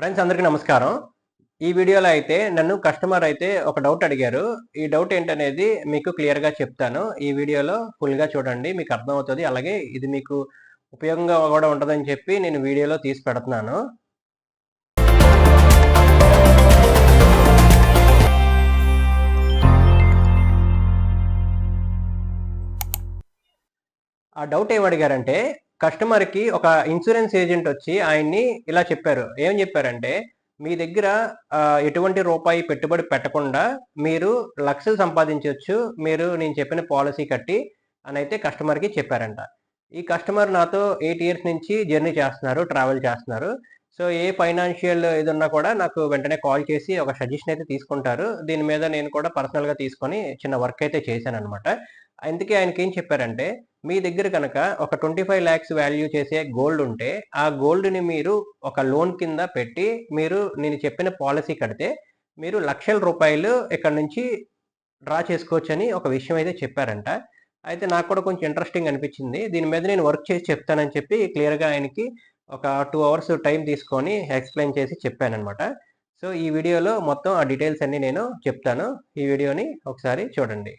Friends అందరికీ నమస్కారం. ఈ వీడియోలో అయితే నన్ను కస్టమర్ అయితే ఒక డౌట్ అడిగారు. ఈ డౌట్ ఏంటనేది మీకు క్లియర్గా చెప్తాను. ఈ వీడియోలో ఫుల్గా చూడండి మీకు అర్థమవుతుంది. అలాగే ఇది మీకు ఉపయోగంగా కూడా ఉంటుందని చెప్పి నేను వీడియోలో తీసి పెడుతున్నాను. ఆ డౌట్ ఏం అడిగారంటే కస్టమర్కి ఒక ఇన్సూరెన్స్ ఏజెంట్ వచ్చి ఆయన్ని ఇలా చెప్పారు. ఏం చెప్పారంటే మీ దగ్గర ఎటువంటి రూపాయి పెట్టుబడి పెట్టకుండా మీరు లక్షలు సంపాదించవచ్చు మీరు నేను చెప్పిన పాలసీ కట్టి అని అయితే కస్టమర్కి చెప్పారంట. ఈ కస్టమర్ నాతో ఎయిట్ ఇయర్స్ నుంచి జర్నీ చేస్తున్నారు ట్రావెల్ చేస్తున్నారు. సో ఏ ఫైనాన్షియల్ ఇది ఉన్నా కూడా నాకు వెంటనే కాల్ చేసి ఒక సజెషన్ అయితే తీసుకుంటారు. దీని మీద నేను కూడా పర్సనల్గా తీసుకొని చిన్న వర్క్ అయితే చేశాను అనమాట అందుకే ఆయనకి ఏం చెప్పారంటే మీ దగ్గర కనుక ఒక ట్వంటీ ఫైవ్ ల్యాక్స్ వాల్యూ చేసే గోల్డ్ ఉంటే ఆ గోల్డ్ని మీరు ఒక లోన్ కింద పెట్టి మీరు నేను చెప్పిన పాలసీ కడితే మీరు లక్షల రూపాయలు ఇక్కడ నుంచి డ్రా చేసుకోవచ్చని ఒక విషయం అయితే చెప్పారంట. అయితే నాకు కూడా కొంచెం ఇంట్రెస్టింగ్ అనిపించింది. దీని మీద నేను వర్క్ చేసి చెప్తానని చెప్పి క్లియర్గా ఆయనకి ఒక టూ అవర్స్ టైం తీసుకొని ఎక్స్ప్లెయిన్ చేసి చెప్పానమాట సో ఈ వీడియోలో మొత్తం ఆ డీటెయిల్స్ అన్నీ నేను చెప్తాను. ఈ వీడియోని ఒకసారి చూడండి.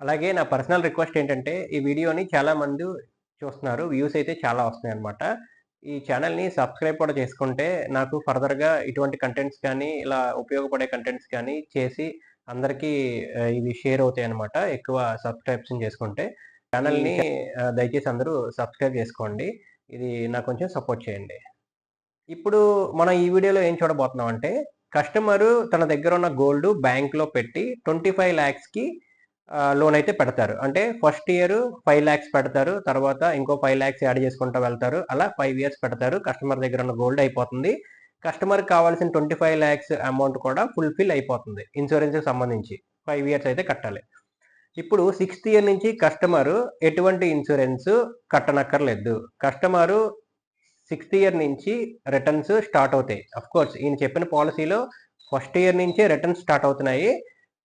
అలాగే నా పర్సనల్ రిక్వెస్ట్ ఏంటంటే ఈ వీడియోని చాలా మంది చూస్తున్నారు వ్యూస్ అయితే చాలా వస్తున్నాయి అనమాట ఈ ఛానల్ని సబ్స్క్రైబ్ కూడా చేసుకుంటే నాకు ఫర్దర్గా ఇటువంటి కంటెంట్స్ కానీ ఇలా ఉపయోగపడే కంటెంట్స్ కానీ చేసి అందరికీ ఇవి షేర్ అవుతాయి అనమాట ఎక్కువ సబ్స్క్రైబ్షన్ చేసుకుంటే. ఛానల్ని దయచేసి అందరూ సబ్స్క్రైబ్ చేసుకోండి. ఇది నాకు కొంచెం సపోర్ట్ చేయండి. ఇప్పుడు మనం ఈ వీడియోలో ఏం చూడబోతున్నాం అంటే కస్టమరు తన దగ్గర ఉన్న గోల్డ్ బ్యాంక్లో పెట్టి ట్వంటీ ఫైవ్ ల్యాక్స్కి లోన్ అయితే పెడతారు. అంటే ఫస్ట్ ఇయర్ ఫైవ్ ల్యాక్స్ పెడతారు. తర్వాత ఇంకో ఫైవ్ ల్యాక్స్ యాడ్ చేసుకుంటూ వెళ్తారు. అలా ఫైవ్ ఇయర్స్ పెడతారు. కస్టమర్ దగ్గర ఉన్న గోల్డ్ అయిపోతుంది. కస్టమర్ కావాల్సిన ట్వంటీ ఫైవ్ ల్యాక్స్ అమౌంట్ కూడా ఫుల్ఫిల్ అయిపోతుంది. ఇన్సూరెన్స్కి సంబంధించి ఫైవ్ ఇయర్స్ అయితే కట్టాలి. ఇప్పుడు సిక్స్త్ ఇయర్ నుంచి కస్టమరు ఎటువంటి ఇన్సూరెన్స్ కట్టనక్కర్లేదు. కస్టమరు సిక్స్త్ ఇయర్ నుంచి రిటర్న్స్ స్టార్ట్ అవుతాయి. అఫ్ కోర్స్ ఈయన చెప్పిన పాలసీలో ఫస్ట్ ఇయర్ నుంచే రిటర్న్స్ స్టార్ట్ అవుతున్నాయి.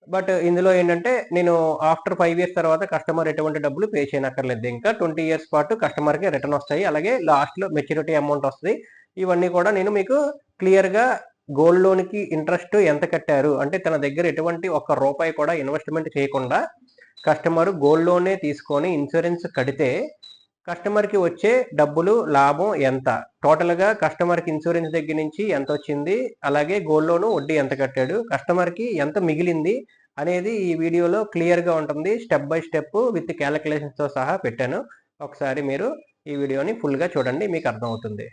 బట్ ఇందులో ఏంటంటే నేను ఆఫ్టర్ ఫైవ్ ఇయర్స్ తర్వాత కస్టమర్ ఎటువంటి డబ్బులు పే చేయనక్కర్లేదు. ఇంకా ట్వంటీ ఇయర్స్ పాటు కస్టమర్కి రిటర్న్ వస్తాయి. అలాగే లాస్ట్లో మెచ్యూరిటీ అమౌంట్ వస్తుంది ఇవన్నీ కూడా నేను మీకు క్లియర్గా గోల్డ్ లోన్కి ఇంట్రెస్ట్ ఎంత కట్టారు? అంటే తన దగ్గర ఎటువంటి ఒక్క రూపాయి కూడా ఇన్వెస్ట్మెంట్ చేయకుండా కస్టమర్ గోల్డ్లోనే తీసుకొని ఇన్సూరెన్స్ కడితే కస్టమర్కి వచ్చే డబ్బులు లాభం ఎంత? టోటల్గా కస్టమర్కి ఇన్సూరెన్స్ దగ్గర నుంచి ఎంత వచ్చింది? అలాగే గోల్డ్ లోను వడ్డీ ఎంత కట్టాడు? కస్టమర్కి ఎంత మిగిలింది? అనేది ఈ వీడియోలో క్లియర్గా ఉంటుంది. స్టెప్ బై స్టెప్ విత్ క్యాలిక్యులేషన్స్తో సహా పెట్టాను. ఒకసారి మీరు ఈ వీడియోని ఫుల్గా చూడండి మీకు అర్థమవుతుంది.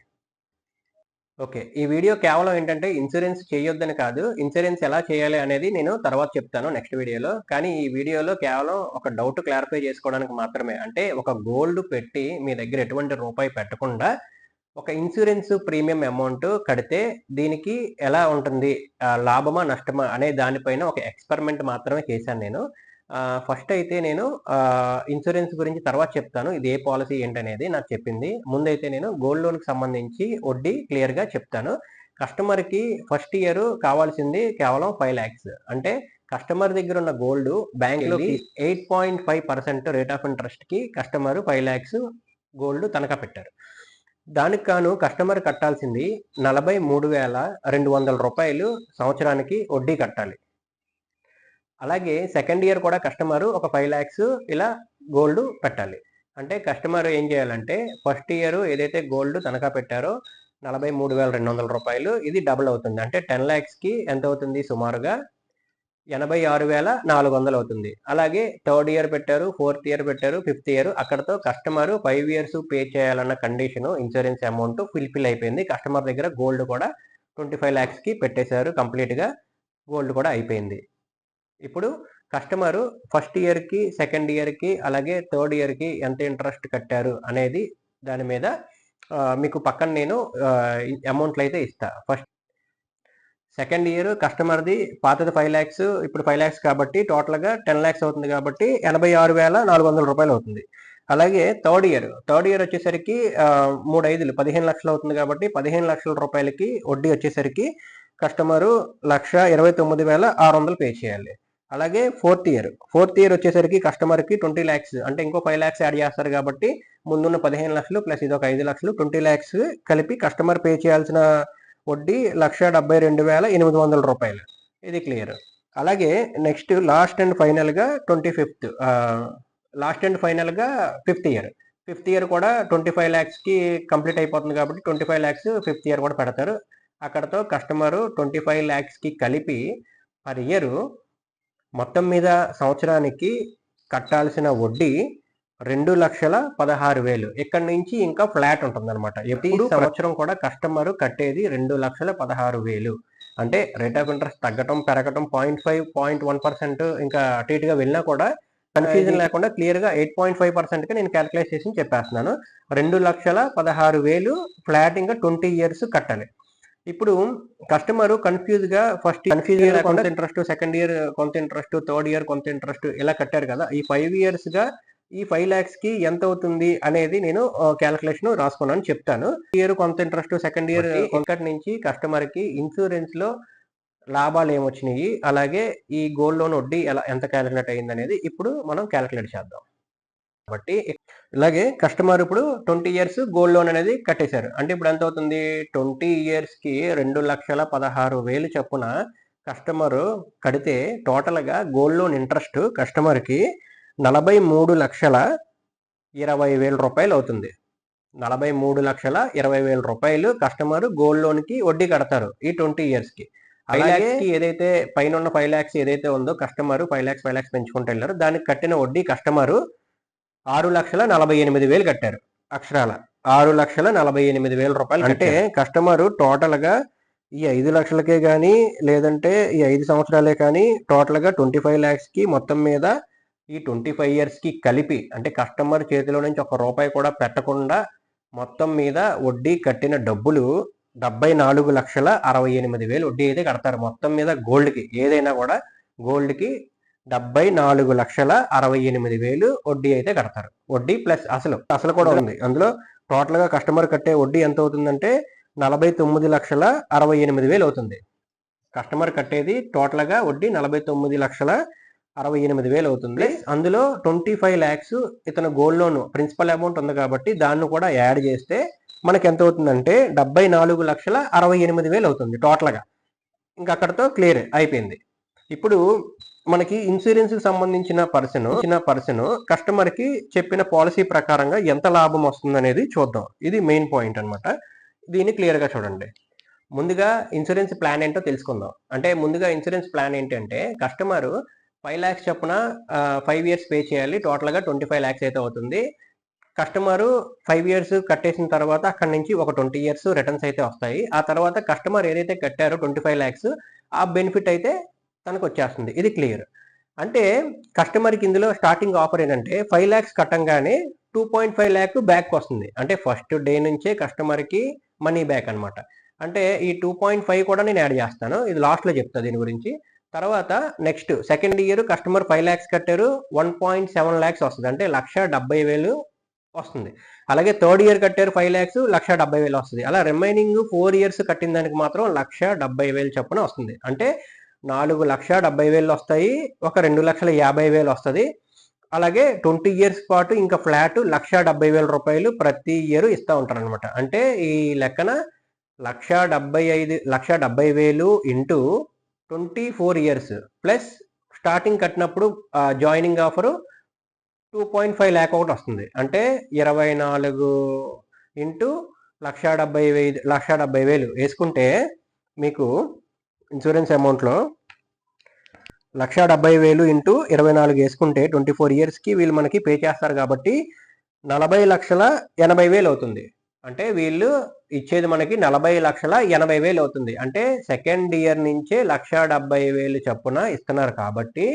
ఓకే. ఈ వీడియో కేవలం ఏంటంటే ఇన్సూరెన్స్ చేయొద్దని కాదు ఇన్సూరెన్స్ ఎలా చేయాలి అనేది నేను తర్వాత చెప్తాను నెక్స్ట్ వీడియోలో. కానీ ఈ వీడియోలో కేవలం ఒక డౌట్ క్లారిఫై చేసుకోవడానికి మాత్రమే. అంటే ఒక గోల్డ్ పెట్టి మీ దగ్గర ఎటువంటి రూపాయి పెట్టకుండా ఒక ఇన్సూరెన్స్ ప్రీమియం అమౌంట్ కడితే దీనికి ఎలా ఉంటుంది? లాభమా నష్టమా అనే దానిపైన ఒక ఎక్స్పెరిమెంట్ మాత్రమే చేశాను నేను. ఫస్ట్ అయితే నేను ఇన్సూరెన్స్ గురించి తర్వాత చెప్తాను. ఇది ఏ పాలసీ ఏంటనేది నాకు చెప్పింది. ముందైతే నేను గోల్డ్ లోన్కి సంబంధించి వడ్డీ క్లియర్గా చెప్తాను. కస్టమర్కి ఫస్ట్ ఇయర్ కావాల్సింది కేవలం ఫైవ్ ల్యాక్స్ అంటే కస్టమర్ దగ్గర ఉన్న గోల్డ్ బ్యాంక్లో eight point five percent rate of ఇంట్రెస్ట్కి customer five lakhs gold తనఖా పెట్టారు. దానికి కాను కస్టమర్ కట్టాల్సింది నలభై మూడు వేల రెండు వందల రూపాయలు సంవత్సరానికి వడ్డీ కట్టాలి. అలాగే సెకండ్ ఇయర్ కూడా కస్టమర్ ఒక ఫైవ్ ల్యాక్స్ ఇలా గోల్డ్ పెట్టాలి. అంటే కస్టమర్ ఏం చేయాలంటే ఫస్ట్ ఇయర్ ఏదైతే గోల్డ్ తనఖా పెట్టారో నలభై మూడు వేల రెండు వందల రూపాయలు ఇది డబుల్ అవుతుంది. అంటే టెన్ ల్యాక్స్కి ఎంత అవుతుంది సుమారుగా? ఎనభై ఆరు వేల నాలుగు వందలు అవుతుంది. అలాగే థర్డ్ ఇయర్ పెట్టారు ఫోర్త్ ఇయర్ పెట్టారు ఫిఫ్త్ ఇయర్ అక్కడతో కస్టమర్ ఫైవ్ ఇయర్స్ పే చేయాలన్న కండిషన్ ఇన్సూరెన్స్ అమౌంట్ ఫుల్ఫిల్ అయిపోయింది. కస్టమర్ దగ్గర గోల్డ్ కూడా ట్వంటీ ఫైవ్ ల్యాక్స్కి పెట్టేశారు కంప్లీట్గా గోల్డ్ కూడా అయిపోయింది. ఇప్పుడు కస్టమర్ ఫస్ట్ ఇయర్కి సెకండ్ ఇయర్కి అలాగే థర్డ్ ఇయర్కి ఎంత ఇంట్రెస్ట్ కట్టారు అనేది దాని మీద మీకు పక్కన నేను అమౌంట్లు అయితే ఇస్తా. ఫస్ట్ సెకండ్ ఇయర్ కస్టమర్ది పాతది ఫైవ్ ల్యాక్స్ ఇప్పుడు ఫైవ్ ల్యాక్స్ కాబట్టి టోటల్గా టెన్ ల్యాక్స్ అవుతుంది కాబట్టి ఎనభై ఆరు వేల నాలుగు వందల రూపాయలు అవుతుంది. అలాగే థర్డ్ ఇయర్ థర్డ్ ఇయర్ వచ్చేసరికి మూడు ఐదులు పదిహేను లక్షలు అవుతుంది కాబట్టి పదిహేను లక్షల రూపాయలకి వడ్డీ వచ్చేసరికి కస్టమరు లక్ష ఇరవై తొమ్మిది వేల ఆరు వందలు పే చేయాలి. అలాగే ఫోర్త్ ఇయర్. ఫోర్త్ ఇయర్ వచ్చేసరికి కస్టమర్కి ట్వంటీ ల్యాక్స్ అంటే ఇంకో ఫైవ్ ల్యాక్స్ యాడ్ చేస్తారు కాబట్టి ముందున్న పదిహేను లక్షలు ప్లస్ ఇది ఒక ఐదు లక్షలు ట్వంటీ ల్యాక్స్ కలిపి కస్టమర్ పే చేయాల్సిన వడ్డీ లక్ష డెబ్బై రెండు వేల ఎనిమిది వందల రూపాయలు. ఇది క్లియర్. అలాగే నెక్స్ట్ లాస్ట్ అండ్ ఫైనల్గా ట్వంటీ ఫిఫ్త్ లాస్ట్ అండ్ ఫైనల్గా ఫిఫ్త్ ఇయర్. ఫిఫ్త్ ఇయర్ కూడా ట్వంటీ ఫైవ్ ల్యాక్స్కి కంప్లీట్ అయిపోతుంది కాబట్టి twenty five lakhs fifth year కూడా పెడతారు. అక్కడతో కస్టమర్ ట్వంటీ ఫైవ్ ల్యాక్స్కి కలిపి పర్ ఇయర్ మొత్తం మీద సంవత్సరానికి కట్టాల్సిన వడ్డీ రెండు లక్షల పదహారు వేలు. ఇక్కడ నుంచి ఇంకా ఫ్లాట్ ఉంటుంది అనమాట ఎప్పుడు సంవత్సరం కూడా కస్టమర్ కట్టేది రెండు లక్షల పదహారు వేలు. అంటే రేట్ ఆఫ్ ఇంట్రెస్ట్ తగ్గటం పెరగటం point five point one percent ఇంకా అటు ఇటుగా వెళ్ళినా కూడా కన్ఫ్యూజన్ లేకుండా క్లియర్గా ఎయిట్ పాయింట్ ఫైవ్ పర్సెంట్కి నేను క్యాలిక్యులేట్ చేసి చెప్పేస్తున్నాను. రెండు లక్షల పదహారు వేలు ఫ్లాట్ ఇంకా ట్వంటీ ఇయర్స్ కట్టాలి. ఇప్పుడు కస్టమర్ కన్ఫ్యూజ్గా ఫస్ట్ కన్ఫ్యూజ్ ఇయర్ కొంత ఇంట్రెస్ట్ సెకండ్ ఇయర్ కొంత ఇంట్రెస్ట్ థర్డ్ ఇయర్ కొంత ఇంట్రెస్ట్ ఇలా కట్టారు కదా. ఈ ఫైవ్ ఇయర్స్గా ఈ ఫైవ్ ల్యాక్స్కి ఎంత అవుతుంది అనేది నేను క్యాలిక్యులేషన్ రాసుకున్నాను చెప్తాను. ఇయర్ కొంత ఇంట్రెస్ట్ సెకండ్ ఇయర్ ఒకటి నుంచి కస్టమర్కి ఇన్సూరెన్స్లో లాభాలు ఏమొచ్చినాయి? అలాగే ఈ గోల్డ్ లోన్ వడ్డీ ఎలా ఎంత క్యాలిక్యులేట్ అయింది అనేది ఇప్పుడు మనం క్యాలిక్యులేట్ చేద్దాం. కాబట్టి ఇలాగే కస్టమర్ ఇప్పుడు ట్వంటీ ఇయర్స్ గోల్డ్ లోన్ అనేది కట్టేశారు. అంటే ఇప్పుడు ఎంత అవుతుంది? ట్వంటీ ఇయర్స్కి రెండు లక్షల పదహారు వేలు చొప్పున కస్టమర్ కడితే టోటల్గా గోల్డ్ లోన్ ఇంట్రెస్ట్ కస్టమర్కి నలభై మూడు లక్షల ఇరవై వేల రూపాయలు అవుతుంది. నలభై మూడు లక్షల ఇరవై వేల రూపాయలు కస్టమర్ గోల్డ్ లోన్కి వడ్డీ కడతారు ఈ ట్వంటీ ఇయర్స్కి. ఫైవ్ ల్యాక్స్కి ఏదైతే పైన ఉన్న ఫైవ్ ల్యాక్స్ ఏదైతే ఉందో customer five lakhs five lakhs పెంచుకుంటూ వెళ్ళారు దానికి కట్టిన వడ్డీ కస్టమర్ ఆరు లక్షల నలభై ఎనిమిది వేలు కట్టారు అక్షరాల. ఆరు లక్షల నలభై ఎనిమిది వేల రూపాయలు అంటే కస్టమర్ టోటల్గా ఈ ఐదు లక్షలకే కానీ లేదంటే ఈ ఐదు సంవత్సరాలే కానీ టోటల్గా ట్వంటీ ఫైవ్ ల్యాక్స్కి మొత్తం మీద ఈ ట్వంటీ ఫైవ్ ఇయర్స్కి కలిపి అంటే కస్టమర్ చేతిలో నుంచి ఒక రూపాయి కూడా పెట్టకుండా మొత్తం మీద వడ్డీ కట్టిన డబ్బులు డెబ్బై నాలుగు లక్షల అరవై ఎనిమిది వేలు వడ్డీ అయితే కడతారు. మొత్తం మీద గోల్డ్కి ఏదైనా కూడా గోల్డ్కి డెబ్బై నాలుగు లక్షల అరవై ఎనిమిది వేలు వడ్డీ అయితే కడతారు. వడ్డీ ప్లస్ అసలు అసలు కూడా ఉంది. అందులో టోటల్గా కస్టమర్ కట్టే వడ్డీ ఎంత అవుతుందంటే నలభై తొమ్మిది లక్షల అరవై ఎనిమిది వేలు అవుతుంది. కస్టమర్ కట్టేది టోటల్గా వడ్డీ నలభై తొమ్మిది లక్షల అరవై ఎనిమిది వేలు అవుతుంది. అందులో ట్వంటీ ఫైవ్ ల్యాక్స్ ఇతను గోల్డ్ లోన్ ప్రిన్సిపల్ అమౌంట్ ఉంది కాబట్టి దాన్ని కూడా యాడ్ చేస్తే మనకి ఎంత అవుతుందంటే డెబ్బై నాలుగు లక్షల అరవై ఎనిమిది వేలు అవుతుంది టోటల్గా ఇంకా అక్కడతో క్లియర్ అయిపోయింది. ఇప్పుడు మనకి ఇన్సూరెన్స్కి సంబంధించిన పర్సన్ చిన్న పర్సన్ కస్టమర్కి చెప్పిన పాలసీ ప్రకారంగా ఎంత లాభం వస్తుంది అనేది చూద్దాం. ఇది మెయిన్ పాయింట్ అనమాట దీన్ని క్లియర్గా చూడండి. ముందుగా ఇన్సూరెన్స్ ప్లాన్ ఏంటో తెలుసుకుందాం. అంటే ముందుగా ఇన్సూరెన్స్ ప్లాన్ ఏంటంటే కస్టమర్ ఫైవ్ ల్యాక్స్ చొప్పున ఫైవ్ ఇయర్స్ పే చేయాలి. టోటల్గా ట్వంటీ ఫైవ్ ల్యాక్స్ అయితే అవుతుంది. కస్టమర్ ఫైవ్ ఇయర్స్ కట్టేసిన తర్వాత అక్కడ నుంచి ఒక ట్వంటీ ఇయర్స్ రిటర్న్స్ అయితే వస్తాయి. ఆ తర్వాత కస్టమర్ ఏదైతే కట్టారో ట్వంటీ ఫైవ్ ల్యాక్స్ ఆ బెనిఫిట్ అయితే తనకు వచ్చేస్తుంది ఇది క్లియర్. అంటే కస్టమర్కి ఇందులో స్టార్టింగ్ ఆఫర్ ఏంటంటే ఫైవ్ ల్యాక్స్ కట్టంగానే two point five lakh back వస్తుంది. అంటే ఫస్ట్ డే నుంచే కస్టమర్కి మనీ బ్యాక్ అన్నమాట. అంటే ఈ టూ పాయింట్ ఫైవ్ కూడా నేను యాడ్ చేస్తాను. ఇది లాస్ట్లో చెప్తా దీని గురించి. తర్వాత next second year customer five lakhs కట్టారు వన్ పాయింట్ సెవెన్ ల్యాక్స్ వస్తుంది. అంటే లక్ష డెబ్బై వేలు వస్తుంది. అలాగే థర్డ్ ఇయర్ కట్టారు ఫైవ్ ల్యాక్స్ లక్ష డెబ్బై వేలు వస్తుంది. అలా రిమైనింగ్ ఫోర్ ఇయర్స్ కట్టిన దానికి మాత్రం లక్ష డెబ్బై వేలు చొప్పున వస్తుంది. అంటే నాలుగు లక్ష డెబ్బై వేలు వస్తాయి ఒక రెండు లక్షల యాభై వేలు వస్తుంది. అలాగే ట్వంటీ ఇయర్స్ పాటు ఇంకా ఫ్లాట్ లక్ష డెబ్బై వేల రూపాయలు ప్రతి ఇయర్ ఇస్తూ ఉంటారు అనమాట అంటే ఈ లెక్కన లక్ష డెబ్బై ఐదు లక్ష డెబ్బై వేలు into twenty four years plus starting కట్టినప్పుడు joining offer two point five lakh ఒకటి వస్తుంది. అంటే ఇరవై నాలుగు ఇంటూ లక్ష డెబ్బై వేలు లక్ష డెబ్బై వేలు వేసుకుంటే మీకు ఇన్సూరెన్స్ అమౌంట్లో లక్ష డెబ్బై వేలు ఇంటూ ఇరవై నాలుగు వేసుకుంటే ట్వంటీ ఫోర్ ఇయర్స్కి వీళ్ళు మనకి పే చేస్తారు కాబట్టి నలభై లక్షల ఎనభై వేలు అవుతుంది. అంటే వీళ్ళు ఇచ్చేది మనకి నలభై లక్షల ఎనభై వేలు అవుతుంది. అంటే సెకండ్ ఇయర్ నుంచే లక్ష డెబ్బై వేలు చొప్పున ఇస్తున్నారు కాబట్టి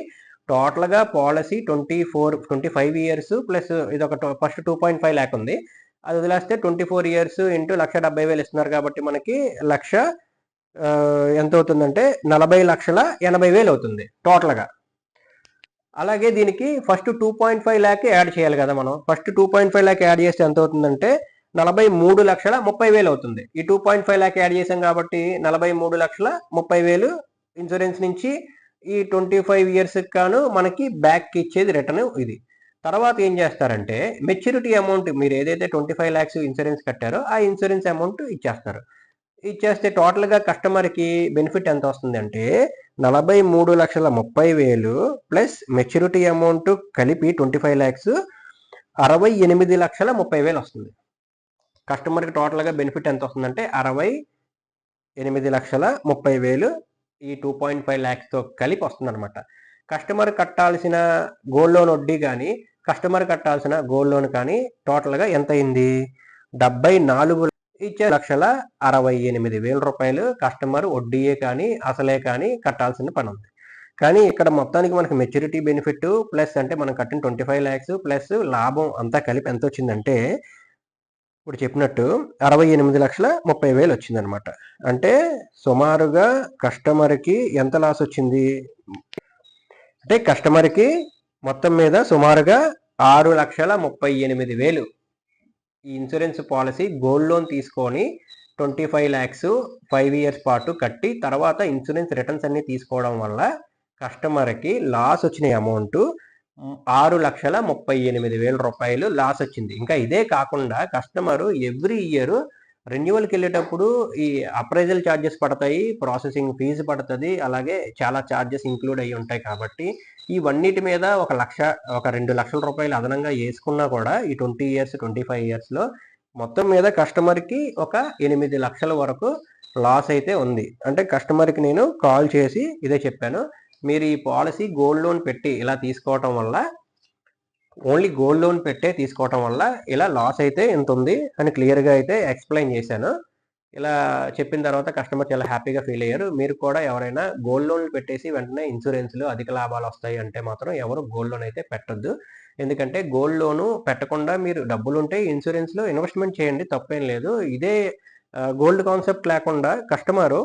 టోటల్గా policy twenty four twenty five years plus ఇది ఒక first two point five lakh ఉంది. అది వదిలేస్తే ట్వంటీ ఫోర్ ఇయర్స్ ఇంటూ లక్ష డెబ్బై వేలు ఇస్తున్నారు కాబట్టి మనకి లక్ష ఎంత అవుతుందంటే నలభై లక్షల ఎనభై వేలు అవుతుంది టోటల్గా. అలాగే దీనికి first two point five lakh add చేయాలి కదా మనం. First two point five lakh add చేస్తే ఎంత అవుతుందంటే నలభై మూడు లక్షల ముప్పై వేలు అవుతుంది. ఈ two point five lakh add చేసాం కాబట్టి నలభై మూడు లక్షల ముప్పై వేలు ఇన్సూరెన్స్ నుంచి ఈ ట్వంటీ ఫైవ్ ఇయర్స్ కాను మనకి బ్యాక్ ఇచ్చేది రిటర్న్ ఇది. తర్వాత ఏం చేస్తారంటే మెచ్యూరిటీ అమౌంట్ మీరు ఏదైతే ట్వంటీ ఫైవ్ ల్యాక్స్ ఇన్సూరెన్స్ కట్టారో ఆ ఇన్సూరెన్స్ అమౌంట్ ఇచ్చేస్తారు. ఇచ్చేస్తే టోటల్గా కస్టమర్కి బెనిఫిట్ ఎంత వస్తుంది అంటే నలభై మూడు లక్షల ముప్పై వేలు ప్లస్ మెచ్యూరిటీ అమౌంట్ కలిపి ట్వంటీ ఫైవ్ ల్యాక్స్ అరవై ఎనిమిది లక్షల ముప్పై వేలు వస్తుంది. కస్టమర్కి టోటల్గా బెనిఫిట్ ఎంత వస్తుందంటే అరవై ఎనిమిది లక్షల ముప్పై వేలు ఈ టూ పాయింట్ ఫైవ్ ల్యాక్స్తో కలిపి వస్తుందన్నమాట. కస్టమర్ కట్టాల్సిన గోల్డ్ లోన్ వడ్డీ కానీ కస్టమర్ కట్టాల్సిన గోల్డ్ లోన్ కానీ టోటల్గా ఎంత అయింది? డెబ్బై నాలుగు ఇచ్చే లక్షల అరవై ఎనిమిది వేల రూపాయలు కస్టమర్ వడ్డీయే కానీ అసలే కానీ కట్టాల్సిన పని ఉంది. కానీ ఇక్కడ మొత్తానికి మనకి మెచ్యూరిటీ బెనిఫిట్ ప్లస్ అంటే మనం కట్టిన ట్వంటీ ఫైవ్ ల్యాక్స్ ప్లస్ లాభం అంతా కలిపి ఎంత వచ్చిందంటే ఇప్పుడు చెప్పినట్టు అరవై ఎనిమిది లక్షల ముప్పై వేలు వచ్చిందనమాట అంటే సుమారుగా కస్టమర్కి ఎంత లాస్ వచ్చింది? అంటే కస్టమర్కి మొత్తం మీద సుమారుగా ఆరు లక్షల ముప్పై ఎనిమిది వేలు ఈ ఇన్సూరెన్స్ పాలసీ గోల్డ్ లోన్ తీసుకొని twenty five lakhs five years పాటు కట్టి తర్వాత ఇన్సూరెన్స్ రిటర్న్స్ అన్ని తీసుకోవడం వల్ల కస్టమర్కి లాస్ వచ్చిన అమౌంట్ ఆరు లక్షల ముప్పై ఎనిమిది వేల రూపాయలు లాస్ వచ్చింది. ఇంకా ఇదే కాకుండా కస్టమర్ ఎవ్రీ ఇయర్ రెన్యువల్కి వెళ్ళేటప్పుడు ఈ అప్రైజల్ ఛార్జెస్ పడతాయి ప్రాసెసింగ్ ఫీజు పడుతుంది అలాగే చాలా ఛార్జెస్ ఇంక్లూడ్ అయ్యి ఉంటాయి కాబట్టి ఇవన్నిటి మీద ఒక లక్ష ఒక రెండు లక్షల రూపాయలు అదనంగా వేసుకున్నా కూడా ఈ ట్వంటీ ఇయర్స్ ట్వంటీ ఫైవ్ ఇయర్స్లో మొత్తం మీద కస్టమర్కి ఒక ఎనిమిది లక్షల వరకు లాస్ అయితే ఉంది. అంటే కస్టమర్కి నేను కాల్ చేసి ఇదే చెప్పాను. మీరు ఈ పాలసీ గోల్డ్ లోన్ పెట్టి ఇలా తీసుకోవటం వల్ల ఓన్లీ గోల్డ్ లోన్ పెట్టే తీసుకోవటం వల్ల ఇలా లాస్ అయితే ఎంత ఉంది అని క్లియర్గా అయితే ఎక్స్ప్లెయిన్ చేశాను. ఇలా చెప్పిన తర్వాత కస్టమర్ చాలా హ్యాపీగా ఫీల్ అయ్యారు. మీరు కూడా ఎవరైనా గోల్డ్ లోన్లు పెట్టేసి వెంటనే ఇన్సూరెన్స్లు అధిక లాభాలు వస్తాయి అంటే మాత్రం ఎవరు గోల్డ్ లోన్ అయితే పెట్టద్దు. ఎందుకంటే గోల్డ్ లోను పెట్టకుండా మీరు డబ్బులు ఉంటే ఇన్సూరెన్స్లో ఇన్వెస్ట్మెంట్ చేయండి తప్పేం లేదు. ఇదే గోల్డ్ కాన్సెప్ట్ లేకుండా కస్టమరు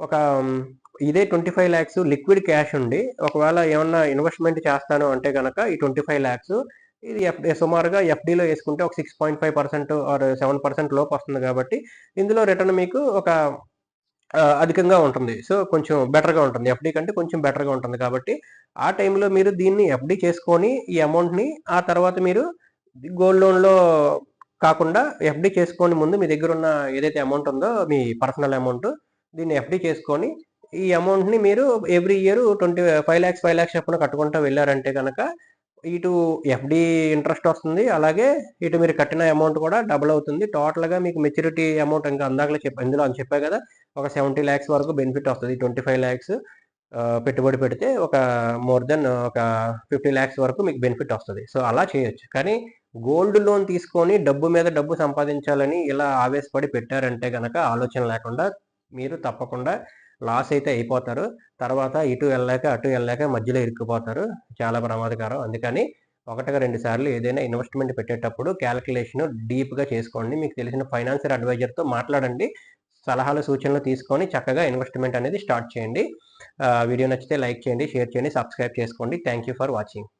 ఒక ఇదే twenty five lakhs liquid cash ఉండి ఒకవేళ ఏమన్నా ఇన్వెస్ట్మెంట్ చేస్తాను అంటే కనుక ఈ ట్వంటీ ఫైవ్ ల్యాక్స్ ఇది ఎఫ్ సుమారుగా ఎఫ్డీలో వేసుకుంటే ఒక six point five percent or seven percent లోపు వస్తుంది కాబట్టి ఇందులో రిటర్న్ మీకు ఒక అధికంగా ఉంటుంది. సో కొంచెం బెటర్గా ఉంటుంది. ఎఫ్డీ కంటే కొంచెం బెటర్గా ఉంటుంది కాబట్టి ఆ టైంలో మీరు దీన్ని ఎఫ్డీ చేసుకొని ఈ అమౌంట్ని ఆ తర్వాత మీరు గోల్డ్ లోన్లో కాకుండా ఎఫ్డీ చేసుకొని ముందు మీ దగ్గర ఉన్న ఏదైతే అమౌంట్ ఉందో మీ పర్సనల్ అమౌంట్ దీన్ని ఎఫ్డీ చేసుకొని ఈ అమౌంట్ని మీరు every year twenty five lakhs five lakhs చెప్పిన కట్టుకుంటూ వెళ్ళారంటే కనుక ఇటు ఎఫ్డి ఇంట్రెస్ట్ వస్తుంది అలాగే ఇటు మీరు కట్టిన అమౌంట్ కూడా డబుల్ అవుతుంది. టోటల్గా మీకు మెచ్యూరిటీ అమౌంట్ ఇంకా అందాకలే చెప్ప ఇందులో అని చెప్పా కదా ఒక సెవెంటీ ల్యాక్స్ వరకు బెనిఫిట్ వస్తుంది. ట్వంటీ ఫైవ్ ల్యాక్స్ పెట్టుబడి పెడితే ఒక మోర్ దెన్ ఒక ఫిఫ్టీ ల్యాక్స్ వరకు మీకు బెనిఫిట్ వస్తుంది. సో అలా చేయొచ్చు. కానీ గోల్డ్ లోన్ తీసుకొని డబ్బు మీద డబ్బు సంపాదించాలని ఇలా ఆవేశపడి పెట్టారంటే కనుక ఆలోచన లేకుండా మీరు తప్పకుండా లాస్ అయితే అయిపోతారు. తర్వాత ఇటు వెళ్ళాక అటు వెళ్ళాక మధ్యలో ఇరుక్కుపోతారు. చాలా ప్రమాదకరం. అందుకని ఒకటిగా రెండు సార్లు ఏదైనా ఇన్వెస్ట్మెంట్ పెట్టేటప్పుడు క్యాలిక్యులేషన్ డీప్గా చేసుకోండి. మీకు తెలిసిన ఫైనాన్షియల్ అడ్వైజర్తో మాట్లాడండి. సలహాలు సూచనలు తీసుకొని చక్కగా ఇన్వెస్ట్మెంట్ అనేది స్టార్ట్ చేయండి. వీడియో నచ్చితే లైక్ చేయండి షేర్ చేయండి సబ్స్క్రైబ్ చేసుకోండి. Thank you for watching